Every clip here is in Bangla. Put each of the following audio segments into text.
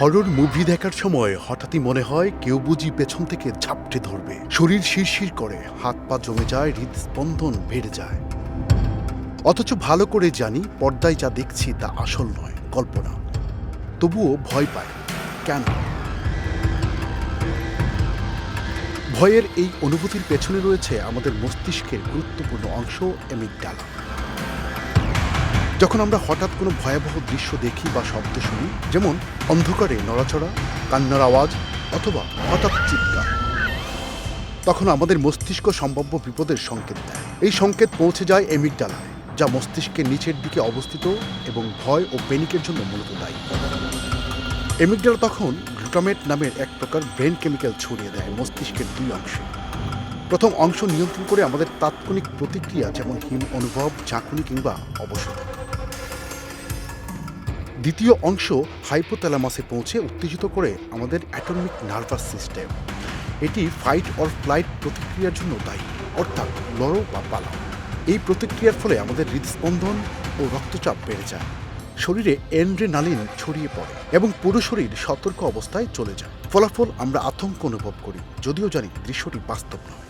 হরর মুভি দেখার সময় হঠাৎই মনে হয় কেউ বুঝি পেছন থেকে ঝাপটে ধরবে। শরীর শিরশির করে, হাত পা জমে যায়, হৃদস্পন্দন বেড়ে যায়। অথচ ভালো করে জানি, পর্দায় যা দেখছি তা আসল নয়, কল্পনা। তবুও ভয় পায় কেন? ভয়ের এই অনুভূতির পেছনে রয়েছে আমাদের মস্তিষ্কের গুরুত্বপূর্ণ অংশ এমিকডালা যখন আমরা হঠাৎ কোনো ভয়াবহ দৃশ্য দেখি বা শব্দ শুনি, যেমন অন্ধকারে নড়াচড়া, কান্নার আওয়াজ অথবা হঠাৎ চিৎকার, তখন আমাদের মস্তিষ্ক সম্ভাব্য বিপদের সংকেত দেয়। এই সংকেত পৌঁছে যায় এমিকডালায় যা মস্তিষ্কের নিচের দিকে অবস্থিত এবং ভয় ও প্যানিকের জন্য মূলত দায়ী। এমিকডালা তখন গ্লুটামেট নামের এক প্রকার ব্রেন কেমিক্যাল ছড়িয়ে দেয় মস্তিষ্কের দুই অংশে। প্রথম অংশ নিয়ন্ত্রণ করে আমাদের তাৎক্ষণিক প্রতিক্রিয়া, যেমন হিম অনুভব, ঝাঁকুনি কিংবা অবসর দ্বিতীয় অংশ হাইপোথ্যালামাসে পৌঁছে উত্তেজিত করে আমাদের অ্যাটমিক নার্ভাস সিস্টেম। এটি ফাইট অর ফ্লাইট প্রতিক্রিয়ার জন্য দায়ী, অর্থাৎ লড়ো বা পালাও। এই প্রতিক্রিয়ার ফলে আমাদের হৃদস্পন্দন ও রক্তচাপ বেড়ে যায়। শরীরে এন্ড্রেনালিন ছড়িয়ে পড়ে এবং পুরো শরীর সতর্ক অবস্থায় চলে যায়। ফলাফল আমরা আতঙ্ক অনুভব করি, যদিও জানি দৃশ্যটি বাস্তব নয়।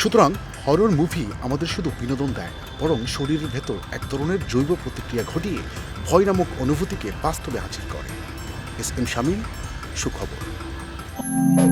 সুতরাং হরর মুভি আমাদের শুধু বিনোদন দেয় না বরং শরীরের ভেতর এক ধরনের জৈব প্রতিক্রিয়া ঘটিয়ে ভয় নামক অনুভূতিকে বাস্তবে হাজির করে। এস এম শামীম, সুখবর।